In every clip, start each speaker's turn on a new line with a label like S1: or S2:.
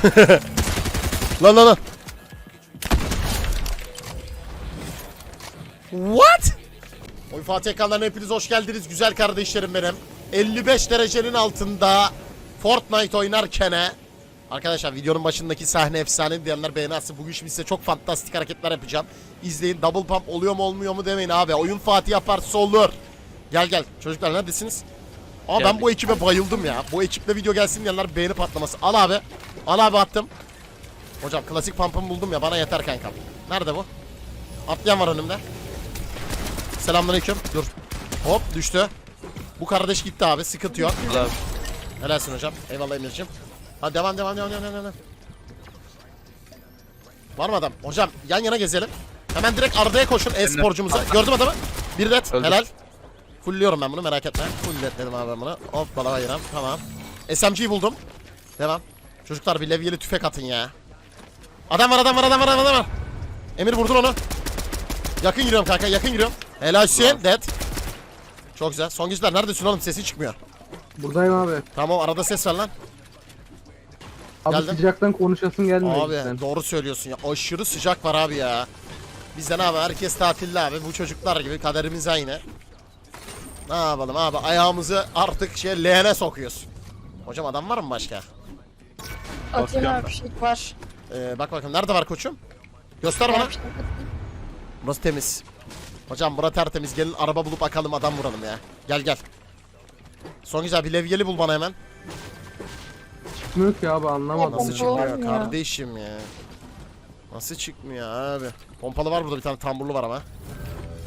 S1: lan lan lan. What? Oyun Fatih ekranlarına hepiniz hoş geldiniz güzel kardeşlerim benim. 55 derecenin altında Fortnite oynarken Arkadaşlar videonun başındaki sahne efsane diyenler beğeni atsın. Bugün şimdi size çok fantastik hareketler yapacağım. İzleyin double pump oluyor mu olmuyor mu demeyin abi. Oyun Fatih yaparsa olur. Gel gel çocuklar neredesiniz? Aa ben
S2: Geldik.
S1: bu ekibe bayıldım ya. Bu ekiple video gelsin diyenler beğeni patlaması. Al abi. Al abi attım. Hocam klasik pump'ımı buldum ya bana yeter kankam. Nerede bu? Atlayan var önümde. Selamünaleyküm. Dur. Hop düştü. Bu kardeş gitti abi. Sıkıntı yok.
S2: Ulan
S1: Helalsin hocam. Eyvallah Emir'cim. Hadi devam devam devam devam devam. Var mı adam? Hocam yan yana gezelim. Hemen direkt ardaya koşun e-sporcumuza. Gördüm adamı. Bir red.
S2: Öldü.
S1: Helal. Fullliyorum ben bunu merak etme. Full dedim abi ben bunu. Hop bala bayram. Tamam. SMG'yi buldum. Devam. Çocuklar bir levyeli tüfek atın ya. Adam var adam var adam var adam var. Emir vurdun onu. Yakın giriyorum kanka yakın giriyorum. Helal Hüseyin. Dead. Çok güzel. Son güçler neredesin oğlum sesi çıkmıyor.
S3: Buradayım abi.
S1: Tamam arada ses ver lan.
S3: Abi
S1: Geldim.
S3: sıcaktan konuşasın gelmiyor
S1: Abi
S3: cidden.
S1: doğru söylüyorsun ya. Aşırı sıcak var abi ya. Bizde ne abi? Herkes tatilde abi. Bu çocuklar gibi kaderimiz aynı. Ne yapalım abi? Ayağımızı artık şey leğene sokuyoruz. Hocam adam var mı başka?
S4: Abi bir şey var.
S1: Ee, bak bakayım nerede var koçum? Göster bana.
S4: Şey.
S1: Burası temiz. Hocam bura tertemiz. Gelin araba bulup akalım adam vuralım ya. Gel gel. Son güzel bir levyeli bul bana hemen.
S3: Çıkmıyor ki abi anlamadım.
S1: Nasıl çıkmıyor
S4: ya?
S1: kardeşim ya? Nasıl çıkmıyor abi? Pompalı var burada bir tane tamburlu var ama.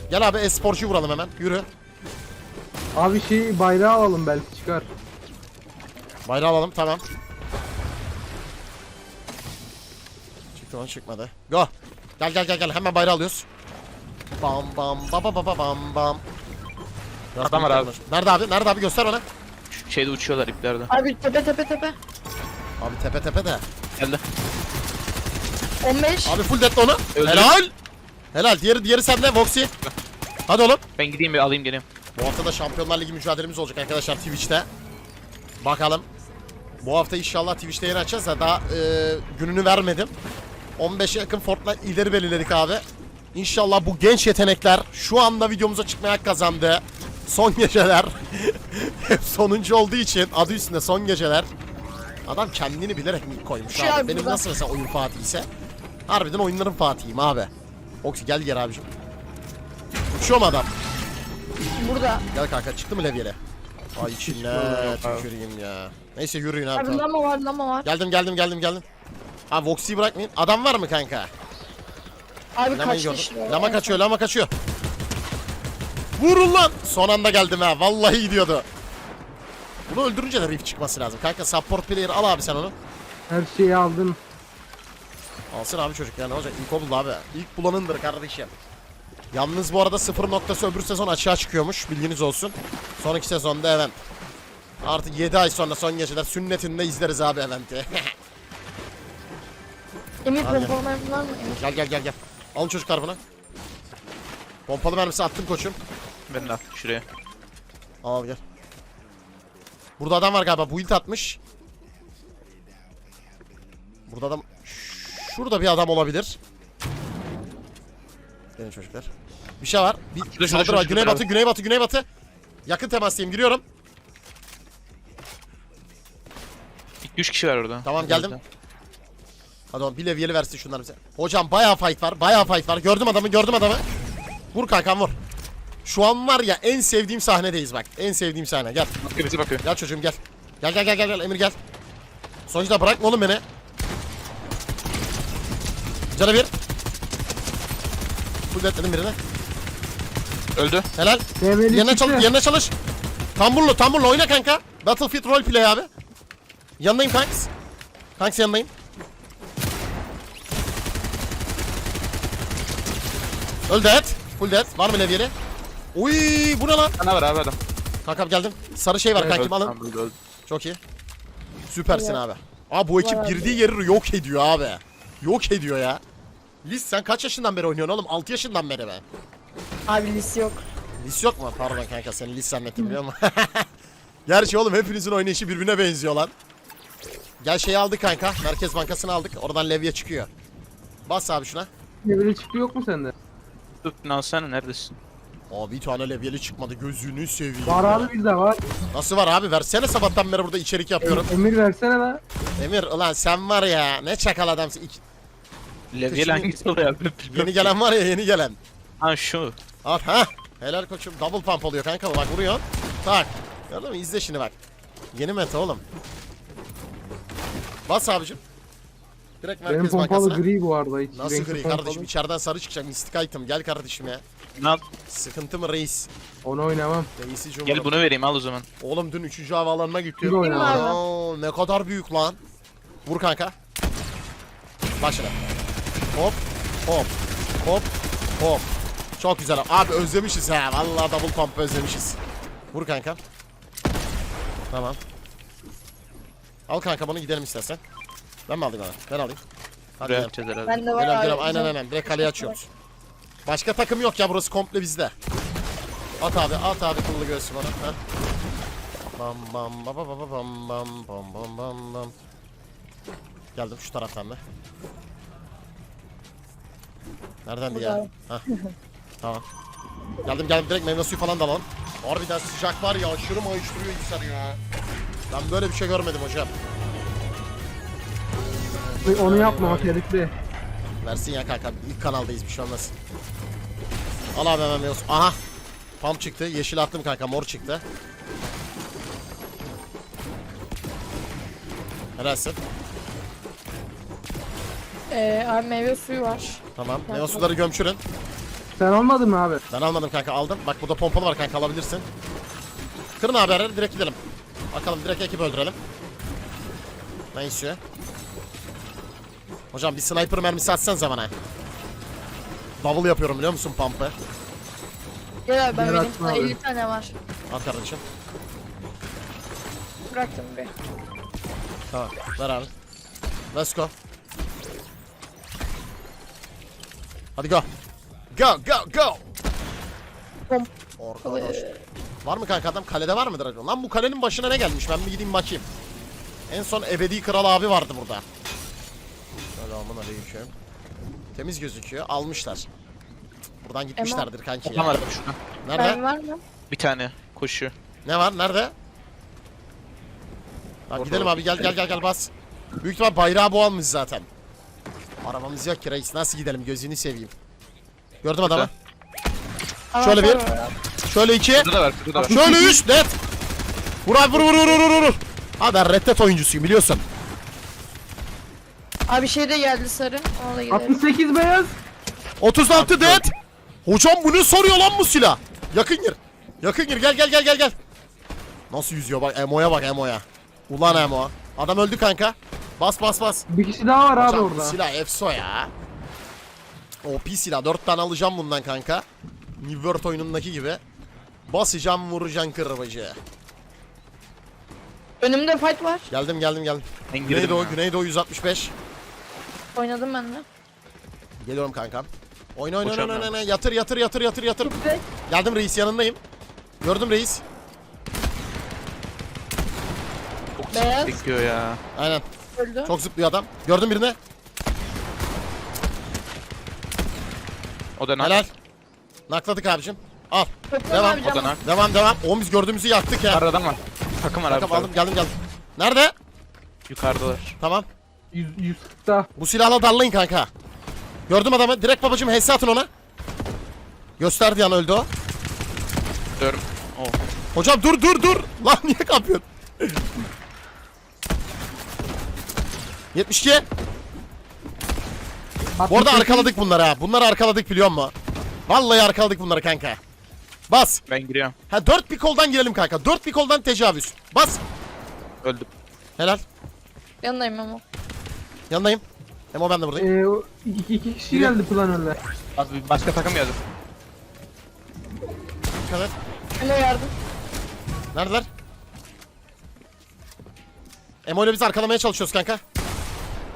S1: Gel abi esporcu vuralım hemen. Yürü.
S3: Abi şey bayrağı alalım belki çıkar.
S1: Bayrağı alalım tamam. Çıktı lan çıkmadı. Go. Gel gel gel gel hemen bayrağı alıyoruz. Bam bam ba ba ba ba bam bam.
S2: Adam var abi.
S1: Nerede abi? Nerede abi? Göster bana.
S2: şu şeyde uçuyorlar iplerde.
S4: Abi tepe tepe tepe.
S1: Abi tepe tepe de.
S2: Geldi.
S4: 15.
S1: Abi full deadli onu.
S2: Öldü.
S1: Helal. Helal. Diğeri diğeri sende Voxy. Hadi oğlum.
S2: Ben gideyim bir alayım geleyim.
S1: Bu hafta da Şampiyonlar Ligi mücadelemiz olacak arkadaşlar Twitch'te. Bakalım. Bu hafta inşallah Twitch'te yayın açacağız da daha e, gününü vermedim. 15'e yakın Fortnite lideri belirledik abi. İnşallah bu genç yetenekler şu anda videomuza çıkmaya hak kazandı. Son geceler. Hep sonuncu olduğu için adı üstünde son geceler. Adam kendini bilerek mi koymuş
S4: Şey
S1: abi.
S4: abi
S1: Benim nasıl mesela oyun Fatih ise. Harbiden oyunların Fatih'im abi. Oksi gel gel abicim. Uçuyor mu adam?
S4: Burada.
S1: Gel kanka çıktı mı levyele? Ay içine tüküreyim ya. Neyse yürüyün abi.
S4: Abi
S1: tamam.
S4: lama var lama var.
S1: Geldim geldim geldim geldim. Abi Voxy'yi bırakmayın. Adam var mı kanka?
S4: Abi
S1: Lamayı
S4: kaçtı
S1: gördüm.
S4: işte.
S1: Lama kaçıyor lama kaçıyor. Vurun lan. Son anda geldim ha. Vallahi gidiyordu. Bunu öldürünce de rift çıkması lazım. Kanka support player al abi sen onu.
S3: Her şeyi aldın.
S1: Alsın abi çocuk ya ne olacak? İlk o buldu abi. İlk bulanındır kardeşim. Yalnız bu arada sıfır noktası öbür sezon açığa çıkıyormuş. Bilginiz olsun. Sonraki sezonda event. Artık 7 ay sonra son geceler sünnetinde izleriz abi eventi.
S4: Emir
S1: Abi.
S4: pompalı mermi var mı? Emir.
S1: gel gel gel gel. Alın çocuklar bunu. Pompalı mermisi attım koçum.
S2: Ben de attım şuraya.
S1: Al gel. Burada adam var galiba. Build atmış. Burada adam... Şurada bir adam olabilir. Gelin çocuklar. Bir şey var. Bir
S2: şurada,
S1: saldırı
S2: şurada,
S1: var.
S2: şurada,
S1: Güneybatı, güneybatı, güneybatı. Yakın temastayım. Giriyorum.
S2: İlk 3 kişi var orada.
S1: Tamam, geldim. Hadi oğlum bir levyeli versin şunlar bize. Hocam bayağı fight var. Bayağı fight var. Gördüm adamı, gördüm adamı. Vur kankam vur. Şu an var ya en sevdiğim sahnedeyiz bak. En sevdiğim sahne. Gel.
S2: Bakıyor bize bakıyor.
S1: Gel çocuğum gel. Gel gel gel gel gel Emir gel. Sonuçta bırakma oğlum beni. Canı bir. Full dedim birine.
S2: Öldü.
S1: Helal.
S3: Develi
S1: Yerine
S3: çıktı.
S1: çalış, yerine çalış. Tamburlu, tamburlu oyna kanka. Battlefield roleplay abi. Yanındayım kanks. Kanks yanındayım. Öldü et. Full dead. Var mı levyeli? Uy bu ne lan?
S2: Sana var abi adam.
S1: Kankam geldim. Sarı şey var kankim alın. Çok iyi. Süpersin abi. Abi bu ekip girdiği yeri yok ediyor abi. Yok ediyor ya. Liz sen kaç yaşından beri oynuyorsun oğlum? 6 yaşından beri be.
S4: Abi lise yok.
S1: Lis yok mu? Pardon kanka seni Lis zannettim biliyor musun? Gerçi oğlum hepinizin oynayışı birbirine benziyor lan. Gel şeyi aldık kanka. Merkez Bankası'nı aldık. Oradan levye çıkıyor. Bas abi şuna.
S3: Leveli çıktı yok mu sende?
S2: Tut alsana neredesin?
S1: Aa bir tane levyeli çıkmadı. Gözünü seveyim.
S3: Var
S1: ya.
S3: abi bizde var.
S1: Nasıl var abi? Versene sabahtan beri burada içerik yapıyorum.
S3: Emir versene be.
S1: Emir ulan sen var ya ne çakal adamsın. İki-
S2: Levyeli hangisi oluyor?
S1: Yeni gelen var ya yeni gelen.
S2: Ha şu.
S1: Al ha. Helal koçum. Double pump oluyor kanka. Bak vuruyor. Tak. Gördün mü? İzle şimdi bak. Yeni meta oğlum. Bas abicim. Direkt
S3: Benim
S1: merkez
S3: pompalı
S1: bankasına.
S3: gri bu arada. Hiç
S1: Nasıl
S3: renkli
S1: gri
S3: pompalı.
S1: kardeşim? İçeriden sarı çıkacak. Mystic item. Gel kardeşim ya.
S2: Ne yap?
S1: Sıkıntı mı reis?
S3: Onu oynamam.
S1: Reisi cumhur.
S2: Gel bunu vereyim al o zaman.
S1: Oğlum dün 3. havaalanına gittim.
S3: Bir
S1: ne kadar büyük lan. Vur kanka. Başla. Hop. Hop. Hop. Hop. Çok güzel. Abi özlemişiz ha. Vallahi double pump özlemişiz. Vur kanka. Tamam. Al kanka bunu gidelim istersen. Ben mi alayım onu? Ben alayım. Hadi
S2: Buraya
S1: gidelim.
S2: yapacağız herhalde.
S4: Ben de var abi.
S1: gidelim. Aynen aynen. Direkt kaleye açıyoruz. Başka takım yok ya burası komple bizde. At abi at abi kıllı göğsü bana. Ha. Bam bam ba ba ba ba bam bam bam bam bam bam. Geldim şu taraftan da. Nereden ya?
S4: Burada.
S1: Ha. tamam. Geldim geldim direkt meyve suyu falan da alalım. Harbiden sıcak var ya aşırı mayıştırıyor insanı ya. Ben böyle bir şey görmedim hocam.
S3: Onu yapma o.
S1: Versin ya kanka. İlk kanaldayız bir şey olmaz. Al abi hemen suyu. Aha. Pump çıktı. Yeşil attım kanka. Mor çıktı. Helalsin.
S4: Ee, abi meyve suyu var.
S1: Tamam. Meyve suları gömçürün.
S3: Sen almadın mı abi?
S1: Ben almadım kanka aldım. Bak burada pompalı var kanka alabilirsin. Kırın abi herhalde direkt gidelim. Bakalım direkt ekip öldürelim. Ne istiyor? Hocam bir sniper mermisi atsanıza bana. Double yapıyorum biliyor musun pump'ı?
S4: Gel abi ben sana
S3: abi.
S4: 50 tane var.
S1: At kardeşim.
S4: Bıraktım bir.
S1: Tamam ver abi. Let's go. Hadi go. Go go go.
S4: Pom-
S1: Arkadaş. Var mı kanka adam? Kalede var mıdır acaba? Lan bu kalenin başına ne gelmiş? Ben bir gideyim bakayım. En son ebedi kral abi vardı burada. Selamun aleyküm. Temiz gözüküyor. Almışlar. Buradan gitmişlerdir kanki ya.
S2: Tamam şuna.
S1: Nerede?
S4: Ben var mı?
S2: Bir tane koşu.
S1: Ne var? Nerede?
S2: Orada
S1: gidelim abi gel gel gel gel bas. Büyük ihtimal bayrağı bu almış zaten. Arabamız yok ki reis. Nasıl gidelim gözünü seveyim. Gördüm adamı. Şöyle bir. Şöyle iki.
S2: Burada da var, burada da var.
S1: Şöyle üç. Net. Vur abi vur vur vur vur vur, vur. Abi ben Red Dead oyuncusuyum biliyorsun.
S4: Abi şey de geldi sarı. Ona da gidelim.
S3: 68 beyaz.
S1: 36 dead. Hocam bu ne soruyor lan bu silah? Yakın gir. Yakın gir gel gel gel gel gel. Nasıl yüzüyor bak Emo'ya bak Emo'ya. Ulan Emo. Adam öldü kanka. Bas bas bas.
S3: Bir kişi daha var abi
S1: Hocam,
S3: orada.
S1: Silah efso ya. OP silah. 4 tane alacağım bundan kanka. New World oyunundaki gibi. Basacağım vuracaksın kırbacı.
S4: Önümde fight var.
S1: Geldim geldim geldim.
S2: Ben girdim
S1: Güneydoğu
S2: ya.
S1: Güneydoğu 165.
S4: Oynadım ben de.
S1: Geliyorum kankam. Oyna oyna oyna oyna oyna. Yatır yatır yatır yatır yatır.
S4: Gitti.
S1: Geldim reis yanındayım. Gördüm reis.
S2: Çok
S4: Beyaz.
S2: Bekliyor ya.
S1: Aynen.
S4: Öldü.
S1: Çok zıplıyor adam. Gördüm birini.
S2: O da nak.
S1: Helal. Nakladık abicim. Al. Devam.
S4: abi
S2: O da nak.
S1: Devam devam. Oğlum biz gördüğümüzü yaktık ya.
S2: Aradan var. Takım var abi.
S1: Kankam aldım geldim geldim. Nerede?
S2: Yukarıdalar.
S1: Tamam.
S3: 100 140 daha.
S1: Bu silahla darlayın kanka. Gördüm adamı. Direkt babacım HS atın ona. Gösterdi yan öldü o.
S2: Dört. Oh.
S1: Hocam dur dur dur. Lan niye kapıyorsun? 72. Bu arada
S3: 68.
S1: arkaladık bunları ha. Bunları arkaladık biliyor musun? Vallahi arkaladık bunları kanka. Bas.
S2: Ben giriyorum.
S1: Ha dört bir koldan girelim kanka. Dört bir koldan tecavüz. Bas.
S2: Öldüm.
S1: Helal.
S4: Yanındayım ama.
S1: Yanındayım. Emo ben de buradayım.
S3: Ee, o iki, iki kişi geldi plan önüne.
S2: Abi başka takım geldi.
S1: Evet.
S4: Emo yardım.
S1: Neredeler? Emo ile biz arkalamaya çalışıyoruz kanka.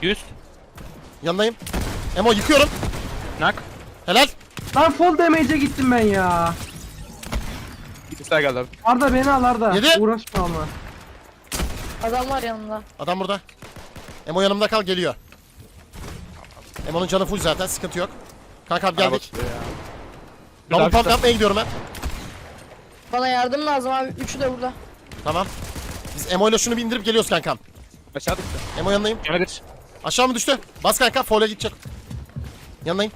S2: 100.
S1: Yanındayım. Emo yıkıyorum.
S2: Nak.
S1: Helal.
S3: Lan full damage'e gittim ben ya.
S2: Bir daha geldi abi.
S3: Arda beni al Arda.
S1: Yedi.
S3: Uğraşma ama.
S4: Adam var yanında.
S1: Adam burada. Emo yanımda kal geliyor. Emo'nun canı full zaten sıkıntı yok. Kankam
S2: Araba
S1: geldik. Double pump yapmaya gidiyorum ben.
S4: Bana yardım lazım abi. Üçü de burada.
S1: Tamam. Biz Emo ile şunu bir indirip geliyoruz kankam.
S2: Aşağı düştü.
S1: Emo yanındayım.
S2: Bir.
S1: Aşağı mı düştü? Bas kanka. Fola gidecek. Yanındayım.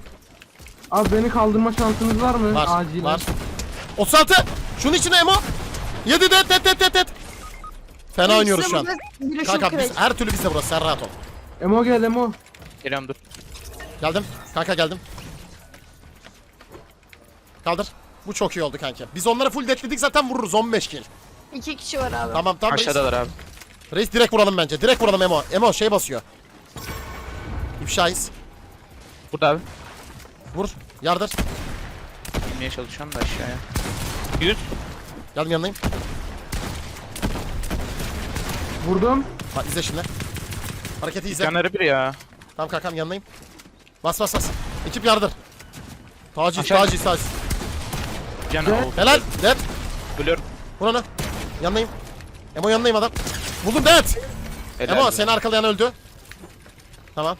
S3: Abi beni kaldırma şansınız var mı?
S1: Var.
S3: Acilen.
S1: Var. 36. Şunun içine Emo. 7 det det det det det. Fena oynuyoruz şu an. Kanka biz her türlü bizde burası. Sen rahat ol.
S3: Emo gel Emo.
S2: Geliyorum dur.
S1: Geldim. Kanka geldim. Kaldır. Bu çok iyi oldu kanka. Biz onları full detledik zaten vururuz 15 kill.
S4: İki kişi var abi.
S1: Tamam tamam.
S2: Aşağıdalar abi.
S1: Reis direkt vuralım bence. Direkt vuralım Emo. Emo şey basıyor. İfşayız.
S2: Burada abi.
S1: Vur. Yardır.
S2: İnmeye çalışıyorum da aşağıya. 100.
S1: Geldim yanındayım.
S3: Vurdum.
S1: Bak izle şimdi. Hareketi izle.
S2: Canları bir ya.
S1: Tamam kankam yanındayım. Bas bas bas. Ekip yardır. Taciz
S2: Aşağı.
S1: taciz taciz.
S2: Can
S3: Ne?
S2: al.
S1: Helal. Dead. Vur onu. Yanındayım. Emo yanındayım adam. Buldum dead.
S2: Helal.
S1: Emo seni arkalayan öldü. Tamam.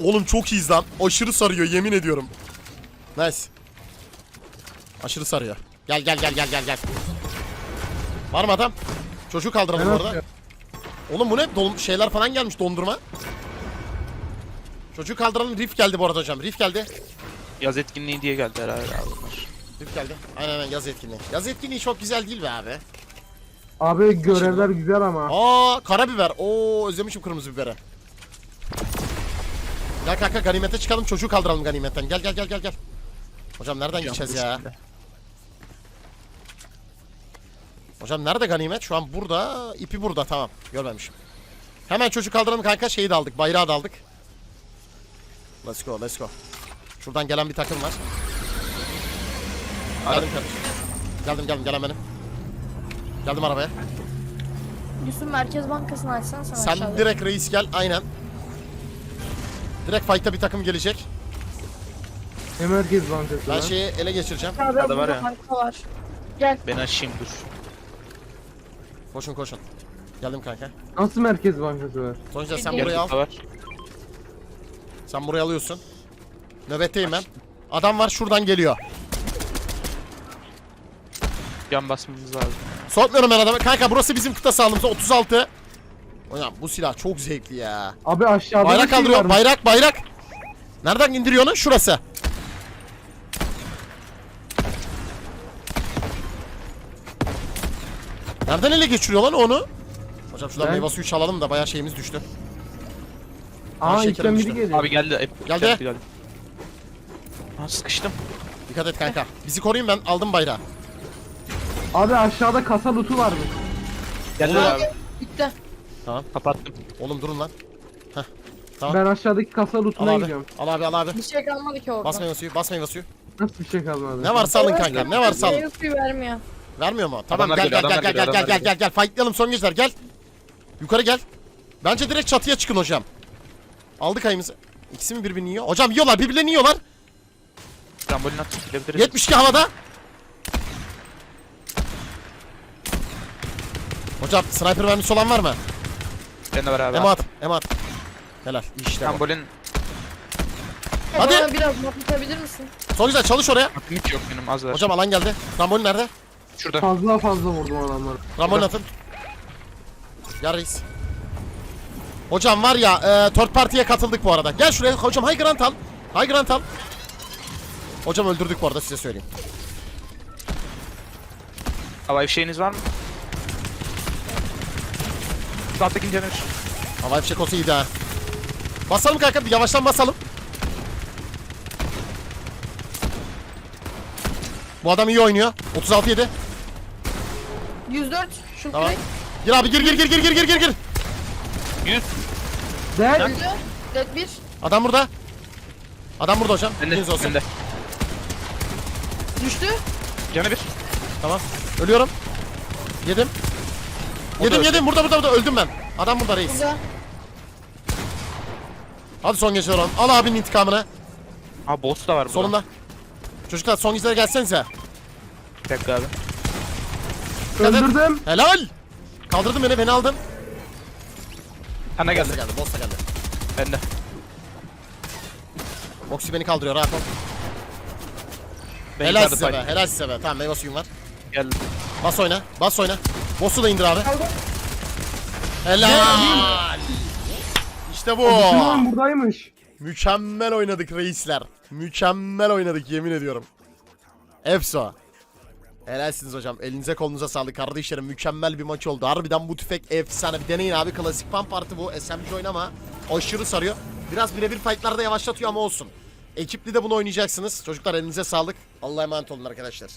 S1: Oğlum çok iyiyiz lan. Aşırı sarıyor yemin ediyorum. Nice. Aşırı sarıyor. Gel gel gel gel gel gel. Var mı adam? Çocuğu kaldıralım
S3: Ben
S1: orada. Oğlum bu ne? Dol- şeyler falan gelmiş dondurma. Çocuğu kaldıralım. Riff geldi bu arada hocam. Riff geldi.
S2: Yaz etkinliği diye geldi herhalde abi bunlar.
S1: Riff geldi. Aynen aynen yaz etkinliği. Yaz etkinliği çok güzel değil be abi.
S3: Abi görevler güzel ama.
S1: Aa karabiber. Oo özlemişim kırmızı biberi. Gel kanka ganimete çıkalım çocuğu kaldıralım ganimetten. Gel gel gel gel gel. Hocam nereden gideceğiz ya?
S2: Üstünde.
S1: Hocam nerede ganimet? Şu an burada. ipi burada tamam. Görmemişim. Hemen çocuk kaldıralım kanka. Şeyi de aldık. Bayrağı da aldık. Let's go let's go. Şuradan gelen bir takım var. Geldim kardeşim. Geldim geldim gelen benim. Geldim arabaya.
S4: Yusuf Merkez Bankası'nı açsana sen,
S1: Sen
S4: aşağıda.
S1: direkt reis gel. Aynen. Direkt fight'ta bir takım gelecek.
S3: Ne Merkez Bankası
S1: Ben
S3: lan?
S1: şeyi ele geçireceğim.
S4: Abi
S2: Aşağıda var
S4: burada
S2: ya.
S4: banka var. Gel.
S2: Ben açayım dur.
S1: Koşun koşun. Geldim kanka.
S3: Nasıl Merkez Bankası var?
S1: Sonuçta sen burayı al.
S2: Var.
S1: Sen burayı alıyorsun. Nöbetteyim ben. Adam var şuradan geliyor.
S2: Can basmamız lazım.
S1: Soğutmuyorum ben adamı. Kanka burası bizim kıta sahalımızda 36. Hocam bu silah çok zevkli ya.
S3: Abi aşağıda
S1: Bayrak
S3: şey
S1: kaldırıyor. Bayrak bayrak. Nereden indiriyor onu? Şurası. Nereden ele geçiriyor lan onu? Hocam şuradan
S3: Ben-
S1: meyve suyu çalalım da bayağı şeyimiz düştü.
S3: Aa
S1: şekerim
S3: biri
S1: düştü.
S3: geliyor.
S2: Abi geldi. Hep
S1: Geldi.
S2: Geldi geldi. Ha sıkıştım.
S1: Dikkat et kanka. Bizi koruyun ben aldım bayrağı.
S3: Abi aşağıda kasa lootu vardı.
S2: Geldi abi.
S4: Bitti.
S2: Kapattım.
S1: Oğlum durun lan. Tamam.
S3: Ben aşağıdaki kasa
S1: Al
S3: lootuna
S1: abi.
S3: gidiyorum.
S1: Al abi al abi.
S4: Bir şey kalmadı ki orada.
S1: Bas meyve suyu. Bas meyve suyu.
S3: Nasıl bir şey kalmadı?
S1: Ne varsa alın kanka. Ne varsa alın.
S4: Meyve suyu vermiyor.
S1: Vermiyor mu? Tamam
S2: Adamlar
S1: gel
S2: geliyor,
S1: gel gel
S2: adamlar
S1: gel gel
S2: geliyor,
S1: gel
S2: adamlar
S1: gel gel gel fightlayalım son gençler gel. Yukarı gel. Bence direkt çatıya çıkın hocam. Aldık ayımızı. İkisi mi birbirini yiyor? Hocam yiyorlar birbirlerini yiyorlar.
S2: Trambolin atıp gidebiliriz.
S1: 72 havada. Hocam sniper mermisi olan var mı?
S2: Var abi.
S1: Emo at. Emo at. Helal. İyi işte bu.
S2: Trambolin
S1: Hadi.
S4: Bana biraz not atabilir misin?
S1: Son güzel çalış oraya.
S2: hiç yok benim az var.
S1: Hocam alan geldi. Trambolin nerede?
S2: Şurada.
S3: Fazla fazla vurdum adamları.
S1: Trambolin atın. Gel reis. Hocam var ya e, third party'ye katıldık bu arada. Gel şuraya hocam high ground al. High ground al. Hocam öldürdük bu arada size söyleyeyim.
S2: Havai fişeğiniz var mı? Şu alttakini canı bir.
S1: Havai fişek olsa iyiydi ha. Basalım kanka bir yavaştan basalım. Bu adam iyi oynuyor. 36 yedi.
S4: 104. Şu
S1: Tamam.
S4: crack.
S1: Gir abi gir gir gir gir gir gir gir gir.
S2: 100.
S3: Dead.
S4: Öldü. Dead 1.
S1: Adam burada. Adam burada hocam. Bilginiz olsun.
S2: Bende.
S4: Düştü.
S2: Canı bir.
S1: Tamam. Ölüyorum. Yedim.
S2: Da
S1: Yedim
S2: öldü.
S1: yedim burada burada burada öldüm ben. Adam burada reis.
S4: Burada.
S1: Hadi son geceler oğlum. Al abinin intikamını.
S2: Aa boss da var burada.
S1: Sonunda. Çocuklar son gecelere gelsenize.
S2: Bir dakika abi.
S3: Öldürdüm.
S1: Helal. Kaldırdın beni beni aldın.
S2: Sana
S1: Boss
S2: geldi.
S1: geldi. Boss da geldi.
S2: Bende.
S1: Boxy beni kaldırıyor rahat ol.
S2: Beni
S1: helal
S2: yukarıda
S1: size be.
S2: fight.
S1: Helal size be. Tamam meyve suyum var.
S2: Geldi.
S1: Bas oyna. Bas oyna. Boss'u da indir abi. Helal. İşte bu.
S3: Düşman buradaymış.
S1: Mükemmel oynadık reisler. Mükemmel oynadık yemin ediyorum. Efso. Helalsiniz hocam. Elinize kolunuza sağlık kardeşlerim. Mükemmel bir maç oldu. Harbiden bu tüfek efsane. Bir deneyin abi. Klasik pan parti bu. SMG oynama. Aşırı sarıyor. Biraz birebir fightlarda yavaşlatıyor ama olsun. Ekipli de bunu oynayacaksınız. Çocuklar elinize sağlık. Allah'a emanet olun arkadaşlar.